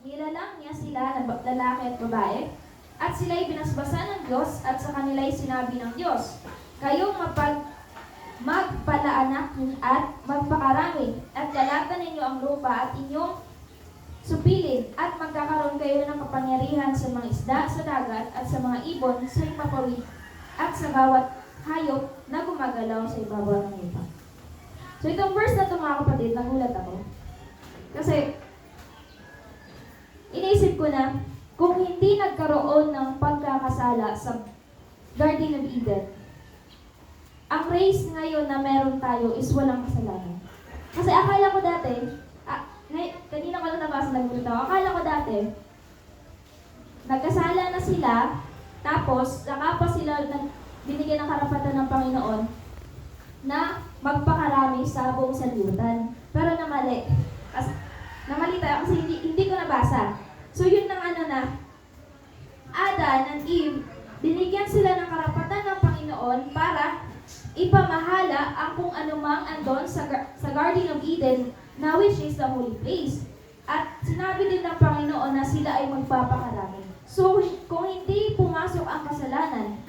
Nilalang niya sila na lalaki at babae, at sila'y binasbasan ng Diyos at sa kanila'y sinabi ng Diyos, Kayong mapag magpalaanak at magpakarami at kalatan ninyo ang lupa at inyong supilin at magkakaroon kayo ng kapangyarihan sa mga isda sa dagat at sa mga ibon sa ipapawid at sa bawat hayop na gumagalaw sa ibabaw ng lupa. So itong verse na ito mga kapatid, nagulat ako. Kasi iniisip ko na kung hindi nagkaroon ng pagkakasala sa Garden of Eden, ang race ngayon na meron tayo is walang kasalanan. Kasi akala ko dati, ah, kanina ko lang nabasa nagulat ako, akala ko dati, nagkasala na sila, tapos saka pa sila nag, binigyan ng karapatan ng Panginoon na magpakarami sa buong sanlibutan. Pero namali. As, namali tayo kasi hindi, hindi ko nabasa. So yun ng ano na, Adan and Eve, binigyan sila ng karapatan ng Panginoon para ipamahala ang kung anumang andon sa, sa Garden of Eden na which is the holy place. At sinabi din ng Panginoon na sila ay magpapakarami. So, kung hindi pumasok ang kasalanan,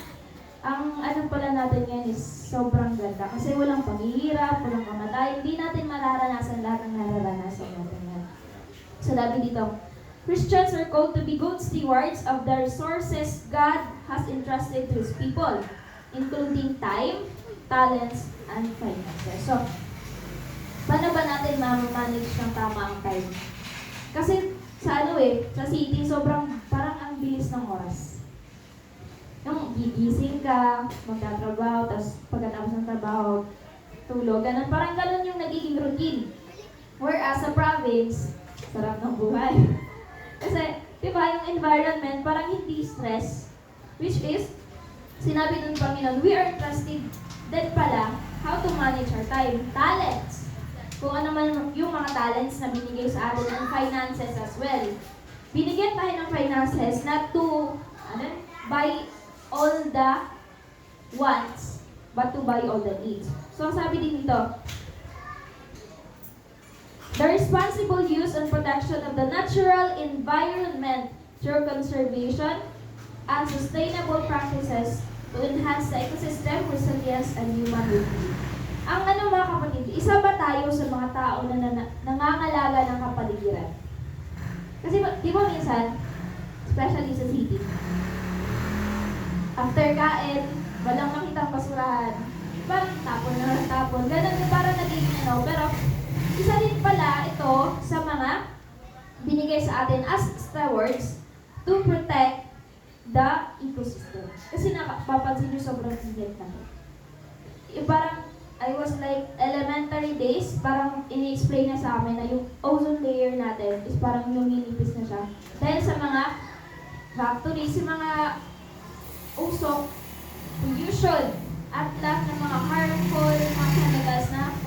ang ano pala natin ngayon is sobrang ganda. Kasi walang paghihirap, walang kamatay. Hindi natin mararanasan lahat ng nararanasan natin sabi dito, Christians are called to be good stewards of the resources God has entrusted to His people, including time, talents, and finances. So, paano ba natin ma-manage ng tama ang time? Kasi sa ano eh, sa city, sobrang parang ang bilis ng oras. Yung gigising ka, magtatrabaho, tapos pagkatapos ng trabaho, tulog, ganun. Parang ganun yung nagiging routine. Whereas sa province, sarap ng buhay. Kasi, di ba, yung environment, parang hindi stress. Which is, sinabi ng Panginoon, we are trusted din pala how to manage our time. Talents. Kung ano man yung mga talents na binigay sa atin ng finances as well. Binigyan tayo ng finances not to ano, buy all the wants, but to buy all the needs. So, sabi din dito, The responsible use and protection of the natural environment through conservation and sustainable practices to enhance the ecosystem, resilience, and human well-being. Ang ano mga kapatid, isa ba tayo sa mga tao na, na nangangalaga ng kapaligiran? Kasi di ba minsan, especially sa city, after kain, walang makitang basurahan, parang tapon na tapon, ganun parang nagiging ano, pero isa din pala ito sa mga binigay sa atin as stewards to protect the ecosystem. Kasi napapansin nyo sobrang init na. Parang, I was like, elementary days, parang ini-explain na sa amin na yung ozone layer natin is parang numinipis na siya. Dahil sa mga factories, sa mga usok, pollution, at lahat ng mga harmful mga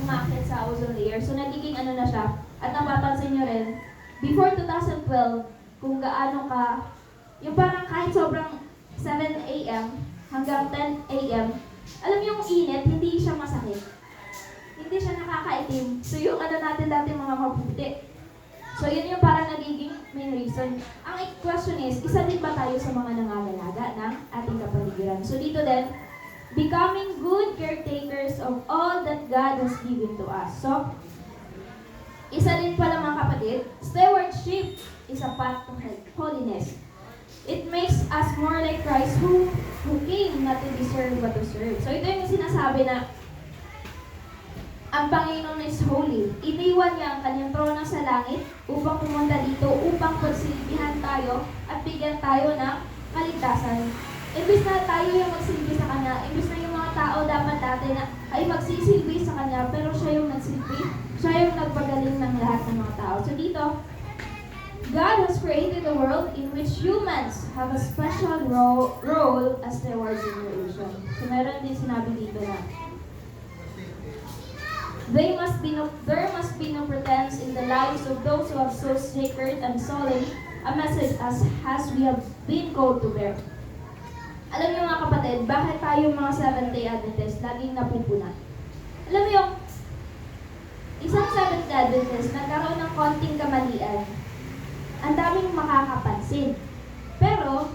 umakit sa ozone layer. So, nagiging ano na siya. At napapansin nyo rin, before 2012, kung gaano ka, yung parang kahit sobrang 7 a.m. hanggang 10 a.m., alam yung init, hindi siya masakit. Hindi siya nakakaitim. So, yung ano natin dati mga maputi. So, yun yung parang nagiging main reason. Ang question is, isa din ba tayo sa mga nangangalaga ng ating kapaligiran? So, dito din, becoming good caretakers of all that God has given to us. So, isa din pala mga kapatid, stewardship is a path to holiness. It makes us more like Christ who, who came not to be served but to serve. So, ito yung sinasabi na ang Panginoon is holy. Iniwan niya ang kanyang trono sa langit upang pumunta dito, upang pagsilbihan tayo at bigyan tayo ng kaligtasan. Imbis na tayo yung magsilbi sa Kanya, imbis na yung mga tao dapat dati na ay magsisilbi sa Kanya, pero siya yung nagsilbi, siya yung nagpagaling ng lahat ng mga tao. So dito, God has created a world in which humans have a special ro- role as stewards in creation. So meron din sinabi dito na They must be no, there must be no pretense in the lives of those who have so sacred and solemn a message as, as we have been called to bear. Alam niyo mga kapatid, bakit tayo mga Seventh-day Adventist laging napupuna? Alam yung isang Seventh-day Adventist nagkaroon ng konting kamalian. Ang daming sin. Pero,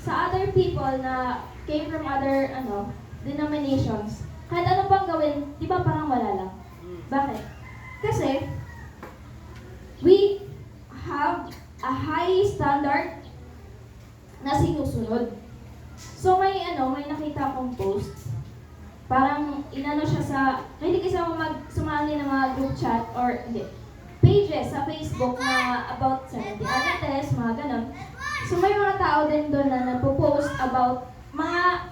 sa other people na came from other ano denominations, kahit ano pang gawin, di ba parang wala lang? Bakit? Kasi, we have a high standard na sinusunod. So may ano, may nakita akong post. Parang inano siya sa, hindi kasi ako mag sumali ng mga group chat or hindi, pages sa Facebook na about 70 Adventists, mga ganun. So may mga tao din doon na nagpo-post about mga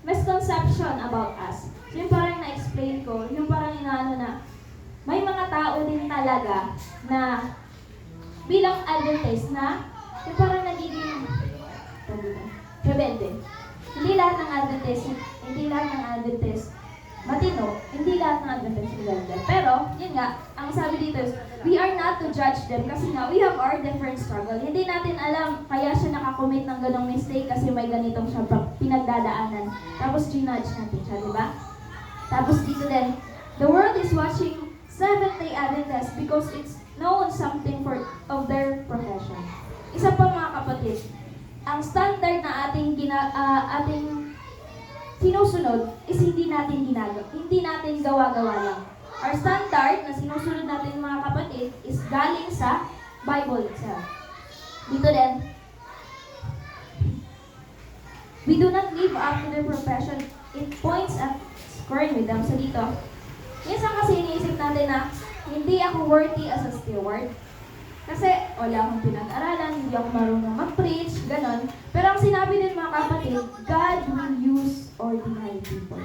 misconception about us. So yung parang na-explain ko, yung parang inaano na, may mga tao din talaga na bilang Adventist na yung parang nagiging rebelde. Hindi lahat ng Adventist, hindi lahat ng Adventist matino, hindi lahat ng Adventist rebelde. Pero, yun nga, ang sabi dito is, we are not to judge them kasi nga, we have our different struggle. Hindi natin alam, kaya siya nakakommit ng ganong mistake kasi may ganitong siya pinagdadaanan. Tapos, ginudge natin siya, di ba? Tapos dito din, the world is watching Seventh-day Adventists because it's known something for of their profession. Isa pa mga kapatid, ang standard na ating gina, ah, ating sinusunod is hindi natin ginagawa, hindi natin gawa-gawa lang. Our standard na sinusunod natin mga kapatid is galing sa Bible itself. Dito din, We do not live up to their profession. It points at scoring with them. So dito, minsan kasi iniisip natin na hindi ako worthy as a steward. Kasi wala akong pinag-aralan, hindi ako marunong mag-preach, ganon. Pero ang sinabi din mga kapatid, God will use ordinary people.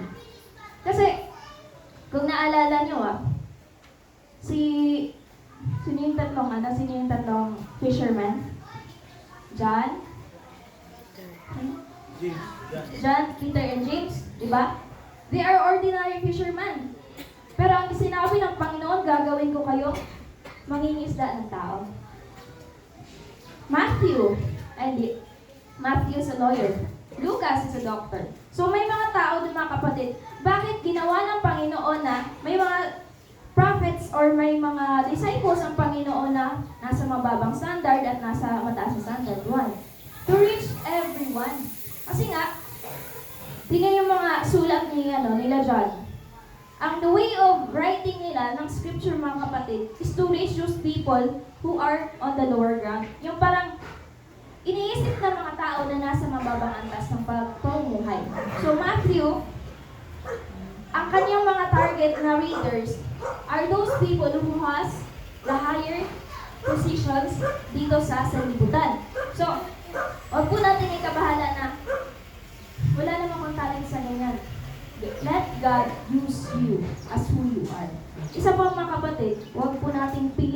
Kasi, kung naalala nyo ah, si, sino yung tatlong, ano, sino yung tatlong fisherman? John? John, Peter, and James, di ba? They are ordinary fishermen. Pero ang sinabi ng Panginoon, gagawin ko kayo, mangingisda ng tao. Matthew, hindi. Matthew is a lawyer. Lucas is a doctor. So may mga tao din mga kapatid, bakit ginawa ng Panginoon na may mga prophets or may mga disciples ang Panginoon na nasa mababang standard at nasa mataas na standard? One, to reach everyone. Kasi nga, tingnan yung mga sulat ni, ano, nila John. Ang the way of writing nila ng scripture mga kapatid is to reach those people who are on the lower ground. Yung parang iniisip ng mga tao na nasa mababang antas ng pagpumuhay. So Matthew, ang kanyang mga target na readers are those people who has the higher positions dito sa sanlibutan. So, wag po natin ikabahala na God use you as who you are. Isa pa mga kapatid, huwag po nating pili